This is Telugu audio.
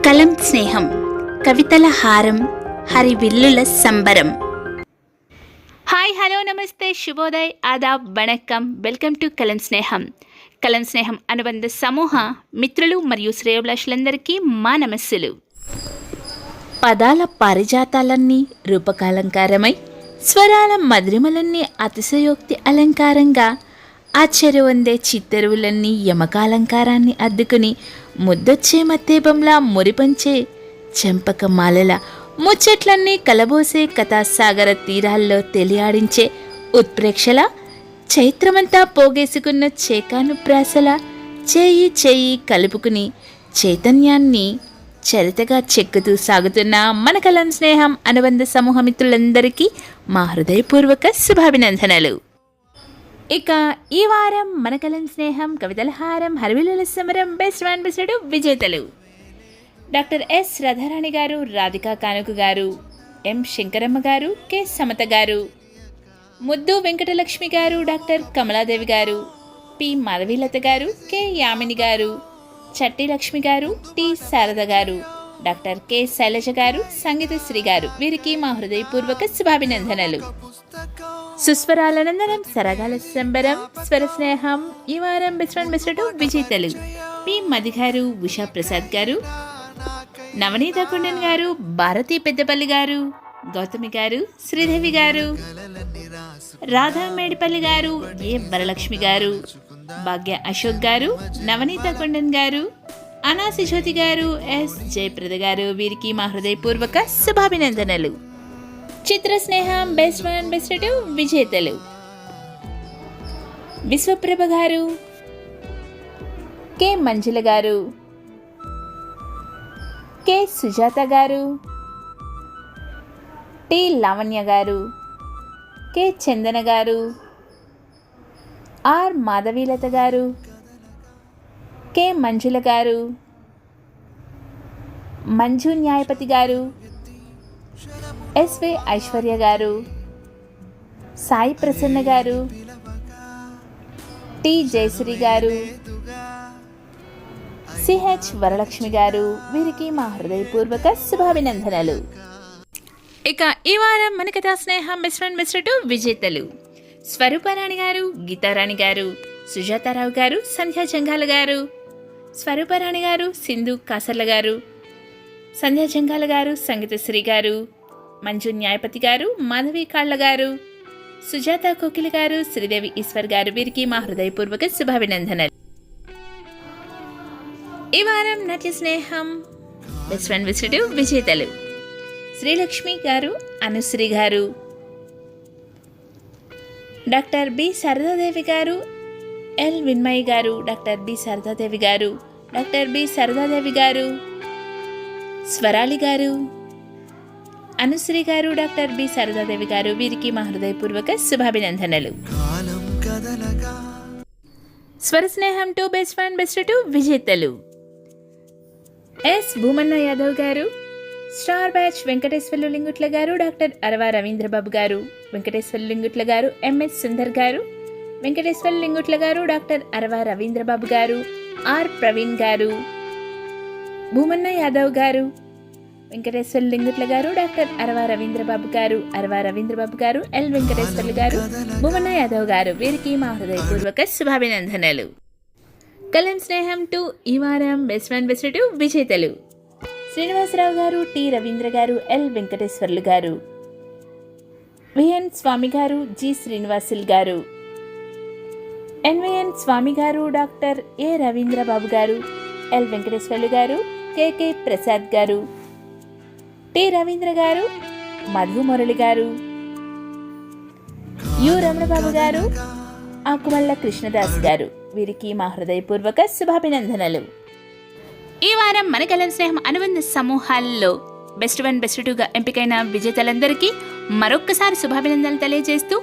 కలం స్నేహం కవితల హారం హరివిల్లుల సంబరం. హాయ్ హలో నమస్తే శుభోదయ్ ఆదాబ్ వణక్కం వెల్కమ్ టు కలం స్నేహం. కలం స్నేహం అనుబంధ సమూహ మిత్రులు మరియు శ్రేయోభిలాషులందరికీ మా నమస్సులు. పదాల పారిజాతాలన్నీ రూపకాలంకారమై స్వరాల మధురిమలన్నీ అతిశయోక్తి అలంకారంగా ఆ ఆశ్చర్యవందే చిత్తెరువులన్నీ యమకాలంకారాన్ని అద్దుకుని ముద్దొచ్చే మత్తేపంలా మురిపంచే చెంపక మాలల ముచ్చట్లన్నీ కలబోసే కథాసాగర తీరాల్లో తెలియాడించే ఉత్ప్రేక్షల చైత్రమంతా పోగేసుకున్న చేకానుప్రాసల చేయి చేయి కలుపుకుని చైతన్యాన్ని చరితగా చెక్కుతూ సాగుతున్న మన కలం స్నేహం అనుబంధ సమూహమిత్రులందరికీ మా హృదయపూర్వక శుభాభినందనలు. ఇక ఈ వారం మనకలం స్నేహం కవితల హారం హరివిలుల సమరం బెస్ట్ వన్ బెస్టడు విజేతలు. డాక్టర్ ఎస్ రాధారాణి గారు రాధికా కానుకు గారు ఎం శంకరమ్మ గారు కె సమత గారు ముద్దు వెంకటలక్ష్మి గారు డాక్టర్ కమలాదేవి గారు పి మాధవీలత గారు కె యామిని గారు చట్టి లక్ష్మి గారు టి శారద గారు డాక్టర్ కె శైలజ గారు సంగీత శ్రీ గారు వీరికి మా హృదయపూర్వక శుభాభినందనలు. సుస్వరాలనందనం సరగాల సంబరం స్వర స్నేహం ఈ వారం బెస్ట్ వన్ బెస్ట్ విజేతలు పి మది గారు ఉషా ప్రసాద్ గారు నవనీత కుండన్ గారు భారతి పెద్దపల్లి గారు గౌతమి గారు శ్రీదేవి గారు రాధా మేడిపల్లి గారు ఏ వరలక్ష్మి గారు భాగ్య అశోక్ గారు నవనీత కొండన్ గారు అనాసి జ్యోతి గారు ఎస్ జయప్రద గారు వీరికి మా హృదయపూర్వక శుభాభినందనలు. చిత్ర స్నేహం బెస్ట్ వన్ బెస్ట్ టూ విజేతలు విశ్వప్రభ గారు కె. మంజుల గారు కె. సుజాత గారు టి. లావణ్య గారు కె. చందన గారు ఆర్. మాధవీలత గారు కె. మంజుల గారు మంజు న్యాయపతి గారు ఎస్వి ఐశ్వర్య గారు సాయి ప్రసన్న గారు టి జయశ్రీ గారు సిహెచ్ వరలక్ష్మి గారు. వీరికి మా హృదయపూర్వక శుభాభినందనలు. ఇక ఈ వారం మన కథా స్నేహ మిస్ విజేతలు. స్వరూపారాణి గారు గీతారాణి గారు సుజాతారావు గారు సంధ్యా జంగాల గారు. స్వరూపారాణి గారు సింధు కాసర్ల గారు. సంధ్యా జంగాల గారు సంగీతశ్రీ గారు. మంజు న్యాయపతి గారు మాధవి కాళ్ళ గారు సుజాత కోకిల గారు శ్రీదేవి ఈశ్వర్ గారు వీరికి మా హృదయపూర్వక శుభాభినందనలు. ఈ వారం నటి స్నేహం బెస్ట్ ఫ్రెండ్ విసిటివ్ విజేతలు. శ్రీలక్ష్మి గారు అనుశ్రీ గారు. డాక్టర్ బి శారదాదేవి గారు ఎల్ విన్మయి గారు డాక్టర్ బి శారదాదేవి గారు డాక్టర్ బి శారదాదేవి గారు స్వరాలి గారు అనుశ్రీ గారు డాక్టర్ బి. శారదాదేవి గారు వీరికి మా హృదయపూర్వక శుభాభినందనలు. స్వర స్నేహం to best friend best two విజేతలు. ఎస్. భూమన్న యాదవ్ గారు స్టార్ బ్యాచ్ వెంకటేశ్వర్లు లింగుట్ల గారు డాక్టర్ అరవా రవీంద్రబాబు గారు వెంకటేశ్వర్లు లింగుట్ల గారు ఎంఎస్ సుందర్ గారు వెంకటేశ్వర్లు లింగుట్ల గారు డాక్టర్ అరవా రవీంద్రబాబు గారు ఆర్. ప్రవీణ్ గారు భూమన్న యాదవ్ గారు వెంకటేశ్వర్లు లింగుట్ల గారు డాక్టర్ అరవా రవీంద్రబాబు గారు అరవా రవీంద్రబాబు గారు ఎల్ వెంకటేశ్వర్లు గారు భువన యాదవ్ గారు. వీరికి మా హృదయపూర్వక శుభాభినందనలు. కలం స్నేహం టు ఈ వారం బెస్ట్ ఫ్రెండ్ బెస్ట్ టు విజేతలు. శ్రీనివాసరావు గారు టి రవీంద్ర గారు ఎల్ వెంకటేశ్వర్లు గారు. విఎన్ స్వామి గారు జి శ్రీనివాసులు గారు. ఎన్విఎన్ స్వామి గారు డాక్టర్ ఏ రవీంద్రబాబు గారు ఎల్ వెంకటేశ్వర్లు గారు కెకే ప్రసాద్ గారు. టి రవీంద్ర గారు మధు మురళి గారు యు రమణబాబు గారు ఆకుమల్ల కృష్ణదాస్ గారు. వీరికి మా హృదయపూర్వక శుభాభినందనలు. ఈ వారం మన కలం స్నేహం అనుబంధ సమూహాల్లో బెస్ట్ వన్ బెస్ట్ టూగా ఎంపికైన విజేతలందరికీ మరొక్కసారి శుభాభినందనలు తెలియజేస్తూ